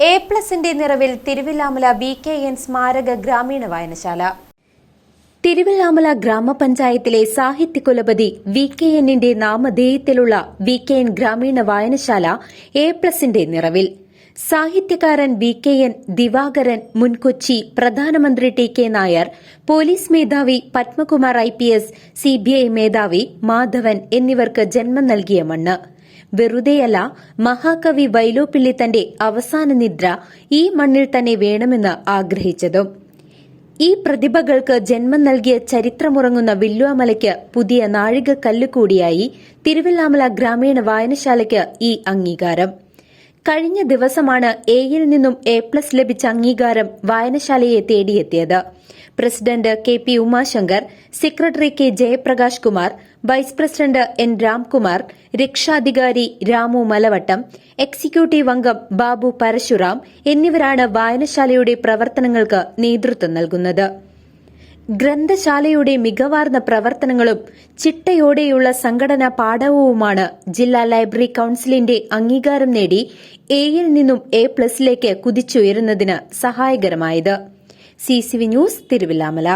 A പ്ലസിന്റെ നിറവിൽ Thiruvilwamala V K N സ്മാരക ഗ്രാമീണ വായനശാല. തിരുവില്ലാമല ഗ്രാമപഞ്ചായത്തിലെ സാഹിത്യ കുലപതി വി കെ എന്നിന്റെ നാമധേയത്തിലുള്ള വി കെ എൻ ഗ്രാമീണ വായനശാല എ പ്ലസിന്റെ നിറവിൽ. സാഹിത്യകാരൻ വി കെ എൻ ദിവാകരൻ മുൻകൊച്ചി പ്രധാനമന്ത്രി ടി കെ നായർ പോലീസ് മേധാവി Padmakumar I P S CBI മേധാവി മാധവൻ എന്നിവർക്ക് ജന്മം നൽകിയ മണ്ണ്. വെറുതെയല്ല മഹാകവി വൈലോപ്പിള്ളി തന്റെ അവസാന നിദ്ര ഈ മണ്ണിൽ തന്നെ വേണമെന്ന് ആഗ്രഹിച്ചതും. ഈ പ്രതിഭകൾക്ക് ജന്മം നൽകിയ ചരിത്രമുറങ്ങുന്ന വില്ലുവാമലയ്ക്ക് പുതിയ നാഴിക കല്ലുകൂടിയായി തിരുവല്ലാമല ഗ്രാമീണ വായനശാലയ്ക്ക് ഈ അംഗീകാരം. കഴിഞ്ഞ ദിവസമാണ് എയിൽ നിന്നും എ പ്ലസ് ലഭിച്ച അംഗീകാരം വായനശാലയെ തേടിയെത്തിയത്. President K P Umashankar secretary K Jayaprakash Kumar vice president N Ramkumar രക്ഷാധികാരി രാമു മലവട്ടം എക്സിക്യൂട്ടീവ് അംഗം ബാബു പരശുറാം എന്നിവരാണ് വായനശാലയുടെ പ്രവർത്തനങ്ങൾക്ക് നേതൃത്വം നൽകുന്നത്. ഗ്രന്ഥശാലയുടെ മികവാർന്ന പ്രവർത്തനങ്ങളും ചിട്ടയോടെയുള്ള സംഘടനാ പാഠവുമാണ് ജില്ലാ ലൈബ്രറി കൌൺസിലിന്റെ അംഗീകാരം നേടി എയിൽ നിന്നും എ പ്ലസിലേക്ക് കുതിച്ചുയരുന്നതിന് സഹായകരമായത്. C news Thiruvilwamala